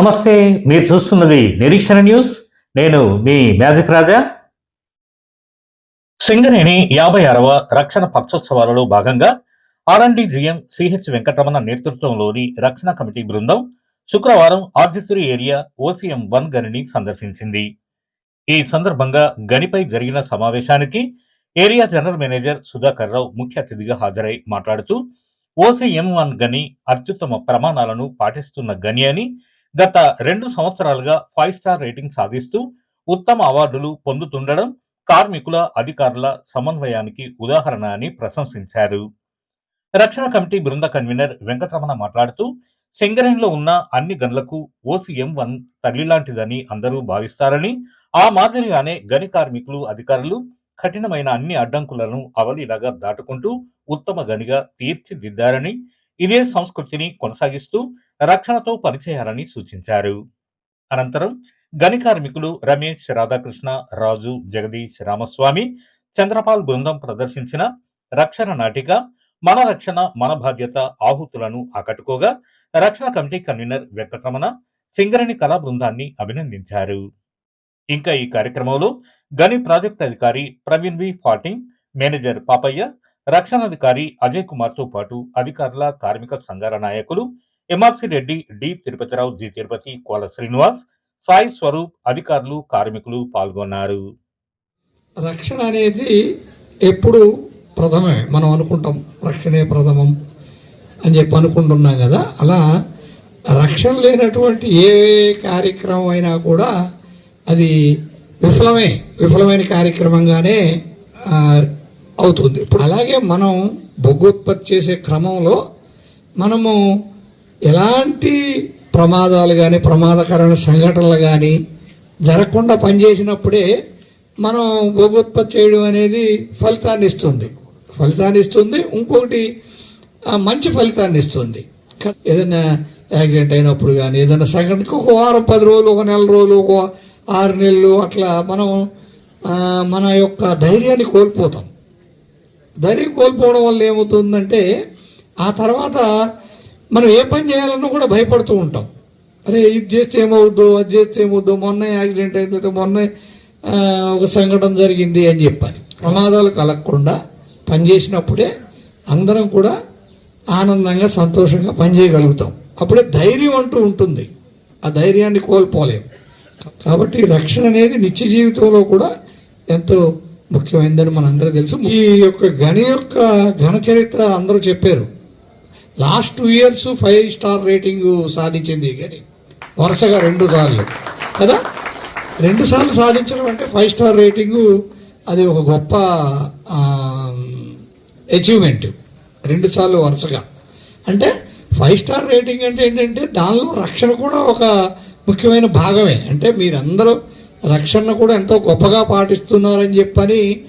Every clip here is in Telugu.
నమస్తే మీరు చూస్తున్నది నిరీక్షణ న్యూస్. నేను మీ మ్యాజిక్ రాజా. సింగరేణి యాభై ఆరవ రక్షణ పక్షోత్సవాలలో భాగంగా ఆర్ఎండి జిఎం సిహెచ్ వెంకటరమణ నేతృత్వంలోని రక్షణ కమిటీ బృందం శుక్రవారం ఆర్జితురి ఏరియా ఓసీఎం వన్ గనిని సందర్శించింది. ఈ సందర్భంగా గనిపై జరిగిన సమావేశానికి area general manager Sudhakar Rao ముఖ్య అతిథిగా హాజరై మాట్లాడుతూ ఓసీఎం వన్ గని అత్యుత్తమ ప్రమాణాలను పాటిస్తున్న గని అని గత రెండు సంవత్సరాలుగా ఫైవ్ స్టార్ రేటింగ్ సాధిస్తూ ఉత్తమ అవార్డులు పొందుతుండడం కార్మికుల అధికారుల సమన్వయానికి ఉదాహరణ అని ప్రశంసించారు. రక్షణ కమిటీ బృంద కన్వీనర్ వెంకటరమణ మాట్లాడుతూ సింగరేణిలో ఉన్న అన్ని గన్లకు ఓసీఎం వన్ తల్లిలాంటిదని అందరూ భావిస్తారని ఆ మాదిరిగానే గని కార్మికులు అధికారులు కఠినమైన అన్ని అడ్డంకులను అవలీలాగా దాటుకుంటూ ఉత్తమ గనిగా తీర్చిదిద్దారని ఇదే సంస్కృతిని కొనసాగిస్తూ రక్షణతో పనిచేయాలని సూచించారు. అనంతరం గని కార్మికులు రమేష్ రాధాకృష్ణ రాజు జగదీష్ రామస్వామి చంద్రపాల్ బృందం ప్రదర్శించిన రక్షణ నాటిక మన రక్షణ మన బాధ్యత ఆహుతులను ఆకట్టుకోగా రక్షణ కమిటీ కన్వీనర్ వెంకటరమణ సింగరణి కళా బృందాన్ని అభినందించారు. ఇంకా ఈ కార్యక్రమంలో గని ప్రాజెక్ట్ అధికారి ప్రవీణ్ వి. ఫాటింగ్ మేనేజర్ పాపయ్య రక్షణాధికారి అజయ్ కుమార్తో పాటు అధికారుల కార్మిక సంఘాల నాయకులు MRC Reddy D Tirupathi Rao G Tirupathi Kola Srinivas Sai Swaroop అధికారులు కార్మికులు పాల్గొన్నారు. రక్షణ అనేది ఎప్పుడు ప్రథమే. మనం అనుకుంటాం రక్షణే ప్రథమం అని చెప్పి అనుకుంటున్నాం కదా. అలా రక్షణ లేనటువంటి ఏ కార్యక్రమం అయినా కూడా అది విఫలమే. విఫలమైన కార్యక్రమంగానే అవుతుంది. ఇప్పుడు అలాగే మనం బొగ్గు ఉత్పత్తి చేసే క్రమంలో మనము ఎలాంటి ప్రమాదాలు కానీ ప్రమాదకరమైన సంఘటనలు కానీ జరగకుండా పనిచేసినప్పుడే మనం భోగోత్పత్తి ఉత్పత్తి చేయడం అనేది ఫలితాన్ని ఇస్తుంది. ఫలితాన్ని ఇస్తుంది. ఇంకొకటి మంచి ఫలితాన్ని ఇస్తుంది. ఏదైనా యాక్సిడెంట్ అయినప్పుడు కానీ ఏదైనా సంఘటనకు ఒక వారం పది రోజులు ఒక నెల రోజులు ఒక ఆరు నెలలు అట్లా మనం మన యొక్క ధైర్యాన్ని కోల్పోతాం. ధైర్యం కోల్పోవడం వల్ల ఏమవుతుందంటే ఆ తర్వాత మనం ఏ పని చేయాలన్నా కూడా భయపడుతూ ఉంటాం. అరే ఇది చేస్తే ఏమవుద్దో అది చేస్తే ఏమవుద్దో మొన్న యాక్సిడెంట్ అయిందో మొన్న ఒక సంఘటన జరిగింది అని చెప్పాలి. ప్రమాదాలు కలగకుండా పనిచేసినప్పుడే అందరం కూడా ఆనందంగా సంతోషంగా పనిచేయగలుగుతాం అప్పుడే ధైర్యం అంటూ ఉంటుంది. ఆ ధైర్యాన్ని కోల్పోలేము కాబట్టి రక్షణ అనేది నిత్య జీవితంలో కూడా ఎంతో ముఖ్యమైనదని మనందరూ తెలుసు. ఈ యొక్క గని యొక్క ఘన చరిత్ర అందరూ చెప్పారు. Last two years five star rating సాధించింది కానీ వరుసగా రెండు సార్లు. కదా? రెండు సార్లు సాధించడం అంటే ఫైవ్ స్టార్ రేటింగ్ అది ఒక గొప్ప అచీవ్మెంట్ రెండు సార్లు వరుసగా. అంటే ఫైవ్ స్టార్ రేటింగ్ అంటే ఏంటంటే దానిలో రక్షణ కూడా ఒక ముఖ్యమైన భాగమే. అంటే మీరందరూ రక్షణ కూడా ఎంతో గొప్పగా పాటిస్తున్నారని చెప్పని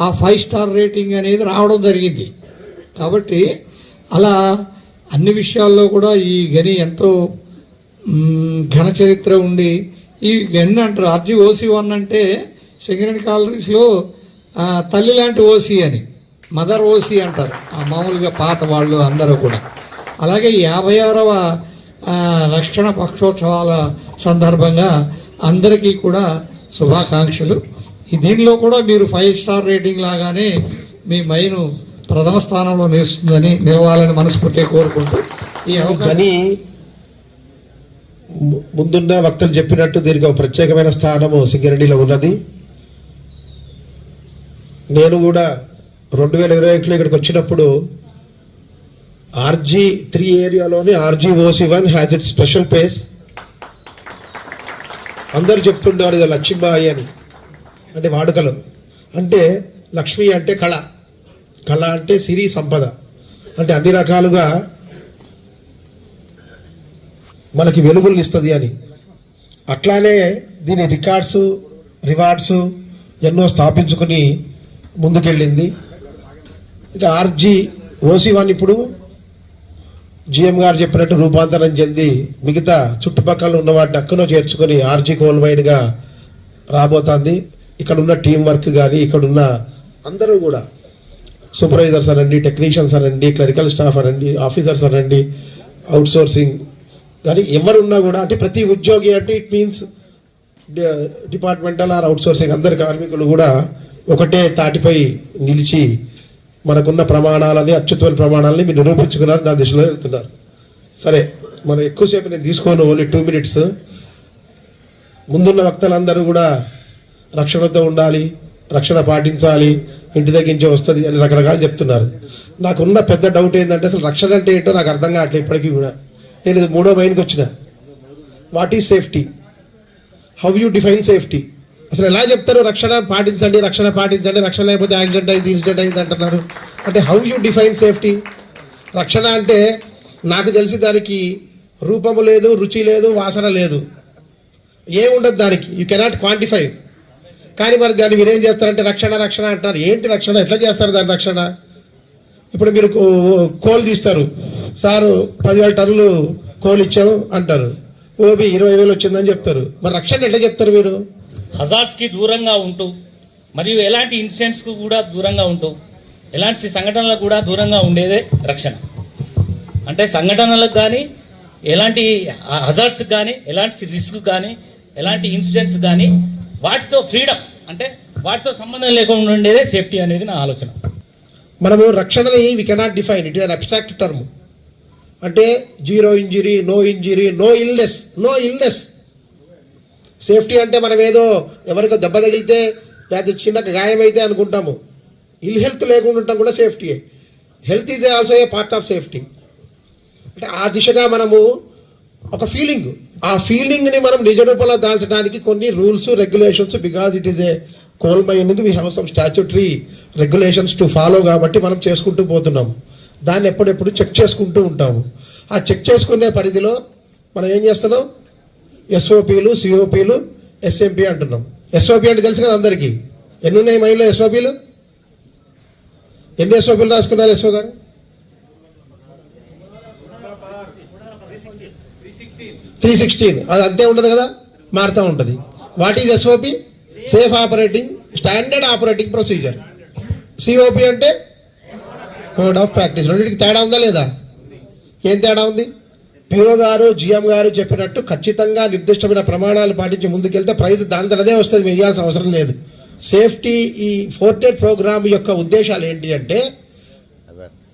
ఆ ఫైవ్ స్టార్ రేటింగ్ అనేది రావడం జరిగింది. కాబట్టి అలా అన్ని విషయాల్లో కూడా ఈ గని ఎంతో ఘన చరిత్ర ఉండి ఈ గని అంటారు. ఆర్జీ ఓసి వన్ అంటే సింగరేణి కాలనీస్లో తల్లి లాంటి ఓసీ అని మదర్ ఓసీ అంటారు. ఆ మామూలుగా పాత వాళ్ళు అందరూ కూడా. అలాగే యాభై ఆరవ రక్షణ పక్షోత్సవాల సందర్భంగా అందరికీ కూడా శుభాకాంక్షలు. దీనిలో కూడా మీరు ఫైవ్ స్టార్ రేటింగ్ లాగానే మీ మైను ప్రథమ స్థానంలో నిలుస్తుందని నిలవాలని మనస్ఫూర్తిగా కోరుకుంటూ ఈ అవకాశం ముందున్న వక్తలు చెప్పినట్టు దీనికి ఒక ప్రత్యేకమైన స్థానము సింగరెడ్డిలో ఉన్నది. నేను కూడా రెండు వేల ఇరవై ఒకటిలో ఇక్కడికి వచ్చినప్పుడు RG three ఏరియాలోని RG OC one has it special place. అందరు చెప్తుండేవారు కదా లక్ష్మీబాయి అని. అంటే వాడుకలో. అంటే లక్ష్మి అంటే కళ. కళ అంటే సిరి సంపద. అంటే అన్ని రకాలుగా మనకి వెలుగులు ఇస్తుంది అని. అట్లానే దీని రికార్డ్స్ రివార్డ్స్ ఎన్నో స్థాపించుకుని ముందుకెళ్ళింది. ఇక ఆర్జీ ఓసీ వన్ ఇప్పుడు జిఎం గారు చెప్పినట్టు రూపాంతరం చెంది మిగతా చుట్టుపక్కల ఉన్న వాటిని అక్కనో చేర్చుకొని ఆర్జీ కోల్వైన్గా రాబోతోంది. ఇక్కడ ఉన్న టీం వర్క్ కానీ ఇక్కడ ఉన్న అందరూ కూడా సూపర్వైజర్స్ అనండి టెక్నీషియన్స్ అనండి క్లరికల్ స్టాఫ్ అనండి ఆఫీసర్స్ అనండి అవుట్సోర్సింగ్ కానీ ఎవరున్నా కూడా అంటే ప్రతి ఉద్యోగి అంటే it means departmental or outsourcing అందరి కార్మికులు కూడా ఒకటే తాటిపై నిలిచి మనకున్న ప్రమాణాలని అత్యుత్తమైన ప్రమాణాలని మీరు నిరూపించుకున్నారు దాని దిశలో వెళ్తున్నారు. సరే మనం ఎక్కువసేపు నేను తీసుకోను ఓన్లీ టూ మినిట్స్ ముందున్న వక్తలందరూ కూడా రక్షణతో ఉండాలి. రక్షణ పాటించాలి ఇంటి దగ్గర నుంచి వస్తుంది అని రకరకాలు చెప్తున్నారు. నాకున్న పెద్ద డౌట్ ఏంటంటే అసలు రక్షణ అంటే ఏంటో నాకు అర్థం కావట్లేదు ఇప్పటికీ కూడా. నేను ఇది మూడో మైన్కి వచ్చిన. What is safety how you define safety అసలు ఎలా చెప్తారు రక్షణ పాటించండి రక్షణ పాటించండి రక్షణ లేకపోతే యాక్సిడెంట్ అయింది ఇన్సిడెంట్ అయింది అంటున్నారు. అంటే హౌ యూ డిఫైన్ సేఫ్టీ రక్షణ అంటే నాకు తెలిసి దానికి రూపము లేదు రుచి లేదు వాసన లేదు. ఏముండదు దానికి? యూ కెనాట్ క్వాంటిఫై కానీ మరి దాన్ని మీరు ఏం చేస్తారంటే రక్షణ రక్షణ అంటారు ఏంటి రక్షణ? ఎట్లా చేస్తారు దాని రక్షణ? ఇప్పుడు మీరు కో- కోల్ తీస్తారు. సారు పదివేల టన్నులు కోల్ ఇచ్చాము అంటారు. ఓబి ఇరవై వేలు వచ్చిందని చెప్తారు. మరి రక్షణ ఎట్లా చెప్తారు మీరు? హజార్డ్స్కి దూరంగా ఉంటూ మరియు ఎలాంటి ఇన్సిడెంట్స్కు కూడా దూరంగా ఉంటూ ఎలాంటి సంఘటనలకు కూడా దూరంగా ఉండేదే రక్షణ. అంటే సంఘటనలకు కానీ ఎలాంటి హజార్డ్స్ కానీ ఎలాంటి రిస్క్ కానీ ఎలాంటి ఇన్సిడెంట్స్ కానీ వాటితో ఫ్రీడమ్ అంటే వాటితో సంబంధం లేకుండా ఉండేదే సేఫ్టీ అనేది నా ఆలోచన. మనము రక్షణని we cannot define it is an abstract term అంటే zero injury no injury no illness no illness safety అంటే మనం ఏదో ఎవరికో దెబ్బ తగిలితే లేకపోతే చిన్న గాయం అయితే అనుకుంటాము. ఇల్ హెల్త్ లేకుండా ఉండటం కూడా సేఫ్టీయే health is also a part of safety అంటే ఆ దిశగా మనము ఒక ఫీలింగ్ ఆ ఫీలింగ్ని మనం నిజ రూపంలో దాల్చడానికి కొన్ని rules regulations because it is a coal mine we have some statutory regulations to follow కాబట్టి మనం చేసుకుంటూ పోతున్నాము దాన్ని ఎప్పుడెప్పుడు చెక్ చేసుకుంటూ ఉంటాము. ఆ చెక్ చేసుకునే పరిధిలో మనం ఏం చేస్తున్నాం? ఎస్ఓపీలు సిఓపీలు ఎస్ఎంపీ అంటున్నాం. ఎస్ఓపి అంటే తెలుసు కదా అందరికీ? ఎన్ని ఉన్నాయి మైండ్లో ఎస్ఓపీలు ఎన్ని ఎస్ఓపీలు రాసుకున్నారు ఎస్ఓ గారు? త్రీ సిక్స్టీన్ అది అంతే ఉండదు కదా? మారుతూ ఉంటుంది. What is SOP safe operating standard operating procedure COP అంటే కోడ్ ఆఫ్ ప్రాక్టీస్ రెండింటికి తేడా ఉందా లేదా? ఏం తేడా ఉంది? పిఓ గారు జిఎం గారు చెప్పినట్టు ఖచ్చితంగా నిర్దిష్టమైన ప్రమాణాలు పాటించి ముందుకెళ్తే ప్రైజ్ దాని అదే వస్తుంది మీరు ఇవ్వాల్సిన అవసరం లేదు. సేఫ్టీ ఈ ఫోర్టెడ్ ప్రోగ్రామ్ యొక్క ఉద్దేశాలు ఏంటి అంటే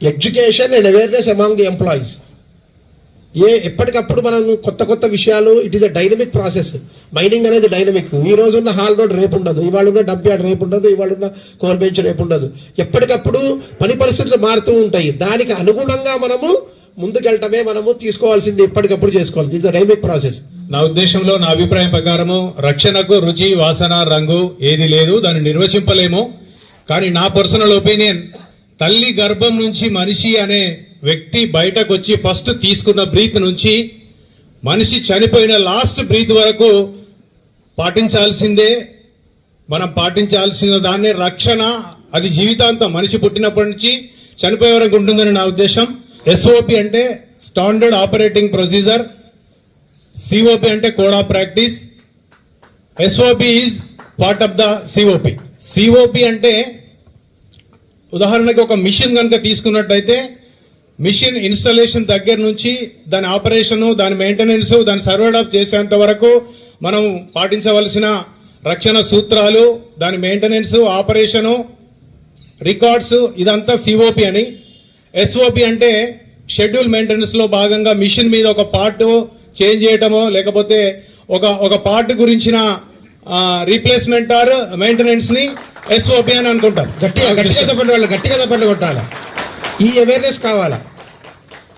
education and awareness among the employees ఏ ఎప్పటికప్పుడు మనం కొత్త కొత్త విషయాలు it is a dynamic process mining అనేది డైనమిక్ ఈ రోజు ఉన్న హాల్ రోడ్ రేపు ఉండదు. ఇవాళ ఉన్న డంప్ యార్డ్ రేపు ఉండదు. ఇవాళ ఉన్న కోల్ బెంచ్ రేపు ఉండదు. ఎప్పటికప్పుడు పని పరిస్థితులు మారుతూ ఉంటాయి. దానికి అనుగుణంగా మనము ముందుకెళ్ళటమే మనము తీసుకోవాల్సింది ఎప్పటికప్పుడు చేసుకోవాలి. ఇట్స్ డైనమిక్ ప్రాసెస్ నా ఉద్దేశంలో నా అభిప్రాయం ప్రకారము రక్షణకు రుచి వాసన రంగు ఏది లేదు. దాన్ని నిర్వచింపలేము. కానీ నా పర్సనల్ ఒపీనియన్ తల్లి గర్భం నుంచి మనిషి అనే వ్యక్తి బయటకు వచ్చి ఫస్ట్ తీసుకున్న బ్రీత్ నుంచి మనిషి చనిపోయిన లాస్ట్ బ్రీత్ వరకు పాటించాల్సిందే. మనం పాటించాల్సిన దాన్ని రక్షణ. అది జీవితాంతం మనిషి పుట్టినప్పటి నుంచి చనిపోయే వరకు ఉంటుందని నా ఉద్దేశం. ఎస్ఓపి అంటే స్టాండర్డ్ ఆపరేటింగ్ ప్రొసీజర్ సిఓపి అంటే code of practice SOP is part of the COP COP అంటే ఉదాహరణకి ఒక మిషన్ కనుక తీసుకున్నట్టయితే మిషన్ ఇన్స్టాలేషన్ దగ్గర నుంచి దాని ఆపరేషను దాని మెయింటెనెన్స్ దాని సర్వేడ్ చేసేంత వరకు మనం పాటించవలసిన రక్షణ సూత్రాలు దాని మెయింటెనెన్స్ ఆపరేషను రికార్డ్స్ ఇదంతా సిఓపి అని. ఎస్ఓపి అంటే షెడ్యూల్ మెయింటెనెన్స్లో భాగంగా మిషన్ మీద ఒక పార్ట్ చేంజ్ చేయటమో లేకపోతే ఒక ఒక పార్ట్ గురించిన రీప్లేస్మెంట్ ఆర్ మెయింటెనెన్స్ని ఎస్ఓపి అని అనుకుంటాం. గట్టిగా గట్టిగా చెప్పండి వాళ్ళు గట్టిగా చెప్పండి కొట్టాలి. ఈ అవేర్నెస్ కావాలా?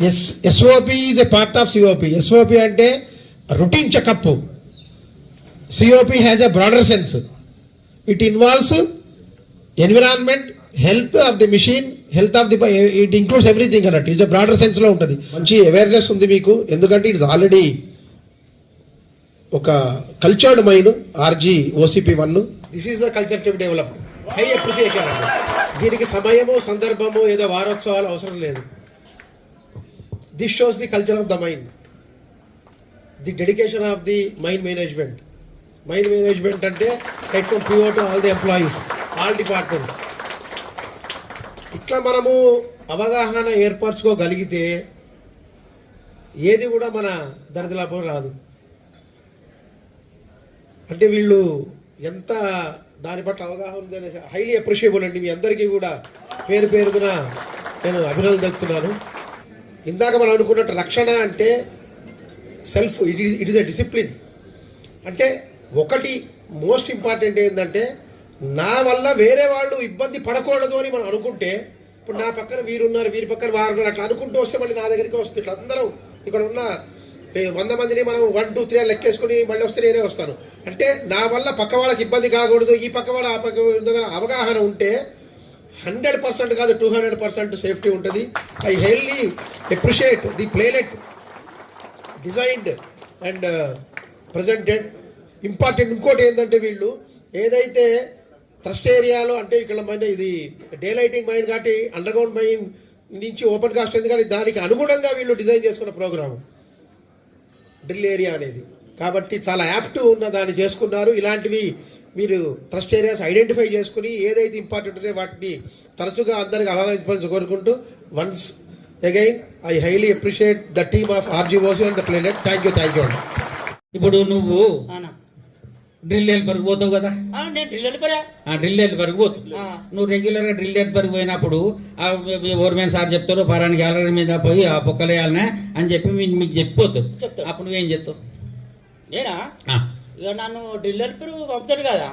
Yes SOP is a part of COP SOP అంటే routine checkup COP has a broader sense it involves environment health of the machine health of the it includes everything అన్నట్టు. ఇట్స్ బ్రాడర్ సెన్స్లో ఉంటుంది. మంచి అవేర్నెస్ ఉంది మీకు. ఎందుకంటే ఇట్స్ ఆల్రెడీ ఒక cultured mind RG OCP one this is the culture to developed high appreciation దీనికి సమయము సందర్భము ఏదో వారోత్సవాలు అవసరం లేదు. This shows the culture of the mind the dedication of the mind management mind management అంటే head from PO to all the employees all departments ఇట్లా మనము అవగాహన ఏర్పరచుకోగలిగితే ఏది కూడా మన దరిద్రలాభం రాదు. అంటే వీళ్ళు ఎంత దాని పట్ల అవగాహన ఉందని హైలీ అప్రిషియబుల్ అండి. మీ అందరికీ కూడా పేరు పేరున నేను అభినందన తెలుపుతున్నాను. ఇందాక మనం అనుకున్నట్టు రక్షణ అంటే self it is it is a discipline అంటే ఒకటి మోస్ట్ ఇంపార్టెంట్ ఏంటంటే నా వల్ల వేరే వాళ్ళు ఇబ్బంది పడకూడదు అని మనం అనుకుంటే ఇప్పుడు నా పక్కన వీరున్నారు వీరి పక్కన వారు ఉన్నారు అట్లా అనుకుంటూ వస్తే మళ్ళీ నా దగ్గరికి వస్తుంది ఇట్లా అందరూ ఇక్కడ ఉన్న వంద మందిని మనం వన్ టూ త్రీ లెక్కేసుకుని మళ్ళీ వస్తే నేనే వస్తాను. అంటే నా వల్ల పక్క వాళ్ళకి ఇబ్బంది కాకూడదు ఈ పక్క వాళ్ళ ఆ పక్క అవగాహన ఉంటే హండ్రెడ్ పర్సెంట్ కాదు టూ హండ్రెడ్ పర్సెంట్ సేఫ్టీ ఉంటుంది. I highly appreciate the playlet designed and presented important ఇంకోటి ఏంటంటే వీళ్ళు ఏదైతే ట్రస్ట్ ఏరియాలో అంటే ఇక్కడ మైన ఇది డే లైటింగ్ మైన్ కాబట్టి అండర్గ్రౌండ్ మైన్ నుంచి ఓపెన్ కాస్ట్ ఉంది కానీ దానికి అనుగుణంగా వీళ్ళు డిజైన్ చేసుకున్న ప్రోగ్రాము డ్రిల్ ఏరియా అనేది. కాబట్టి చాలా యాప్ట్ ఉన్న దాన్ని చేసుకున్నారు. ఇలాంటివి మీరు ట్రస్ట్ ఏరియాస్ ఐడెంటిఫై చేసుకుని ఏదైతే ఇంపార్టెంట్ ఉన్నాయో వాటిని తరచుగా అందరికి అవగాహన కోరుకుంటూ once again I highly appreciate the team of RG OC and the playlet. Thank you thank you అండి. ఇప్పుడు నువ్వు డ్రిల్ హెల్పర్కి పోతావు కదా? నేను డ్రిల్ ఆ డ్రిల్ హెల్పర్కి పోతావు. నువ్వు రెగ్యులర్గా డ్రిల్ హెల్పర్కి పోయినప్పుడు ఓర్మేన్ సార్ చెప్తారు పరాని గ్యాలరీ మీద పోయి ఆ పొక్కలేయాలనే అని చెప్పి మీకు చెప్పిపోతారు. చెప్తాడు. అప్పుడు నువ్వేం చెప్తావు? నేనా? ఇక నన్ను డ్రిల్ పంపుతాడు కదా.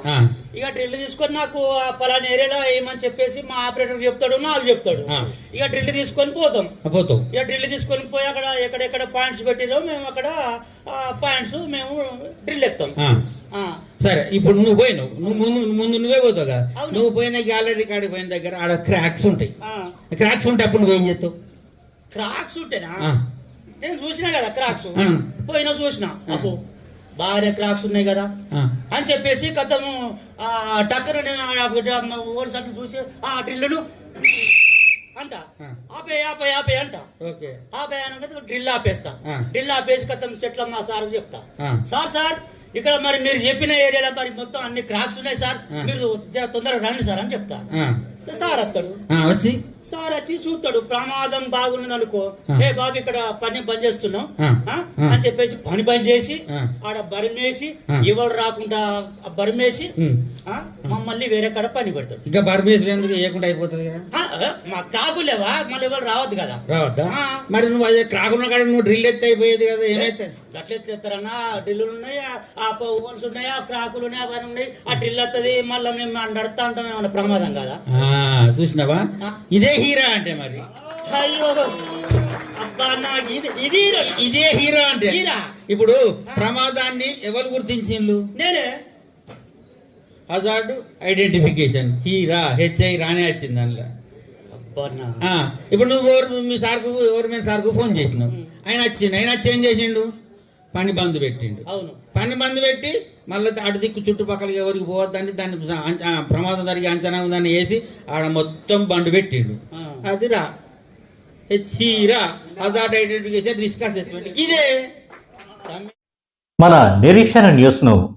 ఇక డ్రిల్ తీసుకొని నాకు ఆ పలానా ఏరియాలో ఏమని చెప్పేసి మా ఆపరేటర్ చెప్తాడు నాకు చెప్తాడు. ఇక డ్రిల్ తీసుకొని పోతాం. ఆ, పోతావు ఇక డ్రిల్ తీసుకొని పోయి అక్కడ ఎక్కడెక్కడ పాయింట్స్ పెట్టిరో మేము అక్కడ పాయింట్స్ మేము డ్రిల్ ఎత్తాం. సరే ఇప్పుడు నువ్వు పోయినావు. నువ్వు ముందు ముందు నువ్వే పోతావు కదా. నువ్వు పోయిన గ్యాలరీ కాడికి పోయిన దగ్గర ఆడ క్రాక్స్ ఉంటాయి. క్రాక్స్ ఉంటే అప్పుడు నువ్వేం చేస్తావు? క్రాక్స్ ఉంటేనా. నేను చూసినా కదా క్రాక్స్. పోయినా చూసిన. అబ్బో. బాగా క్రాక్స్ ఉన్నాయి కదా. అని చెప్పేసి కథము టక్కన అంటే చూసి ఆ డ్రిల్లును అంట. ఆపే ఆపే ఆపే అంట ఓకే ఆపే అనగా డ్రిల్ ఆపేస్తా. డ్రిల్ ఆపేసి కథం సెట్ల మా సార్ చెప్తా. సార్ సార్ ఇక్కడ మరి మీరు చెప్పిన ఏరియాలో మరి మొత్తం అన్ని క్రాక్స్ ఉన్నాయి సార్. మీరు జర తొందరగా రండి సార్ అని చెప్తా. సార్ వస్తాడు వచ్చి. సార్ వచ్చి చూస్తాడు ప్రమాదం బాగున్నది అనుకో. ఏ బాబు ఇక్కడ పని బంద్ చేస్తున్నాం. అని చెప్పేసి పని బంద్ చేసి. ఆడ బరిమేసి. ఎవరు రాకుండా బరిమేసి మమ్మల్ని వేరే కాడ పని పెడతాడు. ఇంకా బర్మేస్ ఎందుకు వేయకుండా అయిపోతుంది కదా? ఆ, ఆ, మా కాకులేవా మళ్ళీ ఎవరు రావద్దు కదా. రావద్దా? ఆ. మరి నువ్వు అదే క్రాకున్న కాడ నువ్వు డ్రిల్ ఎత్తి అయిపోయేది కదా ఏమైతే? గట్ల ఎత్తారన్నా? డ్రిల్లులు ఉన్నాయి? ఆ ఓవన్స్ ఉన్నాయి? ఆ క్రాకులు ఉన్నాయి? అవన్నీ ఉన్నాయి. ఆ డ్రిల్ వస్తుంది మళ్ళీ మేము నడుతా ఉంటాం ఏమన్నా ప్రమాదం కదా? ఆ, చూసినావా? ఆ. ఇదే హీరా అంటే మరి. అయ్యో! అబ్బా ఇది ఇది ఇదే హీరా అంటే. హీరా? ఇప్పుడు ప్రమాదాన్ని ఎవరు గుర్తించిండ్రు? నేనే. హజార్డ్ ఐడెంటిఫికేషన్ హీరా హెచ్ఐ రానే వచ్చింది దానిలో ఇప్పుడు నువ్వు ఎవరు మీ సార్కు ఎవరి మీద సార్కు ఫోన్ చేసినావు? ఆయన వచ్చిండు. ఆయన వచ్చి ఏం చేసిండు? పని బంద్ పెట్టిండు. అవును. పని బంద్ పెట్టి మళ్ళీ అటు దిక్కు చుట్టుపక్కల ఎవరికి పోవద్దని దాన్ని ప్రమాదం జరిగే అంచనా ఉందని వేసి ఆడ మొత్తం బండ్ పెట్టిండు. అది రా. హజార్డ్ ఐడెంటిఫికేషన్ రిస్క్ అసెస్మెంట్ ఇదే. తమ్మి- మన నిరీక్షణ న్యూస్ను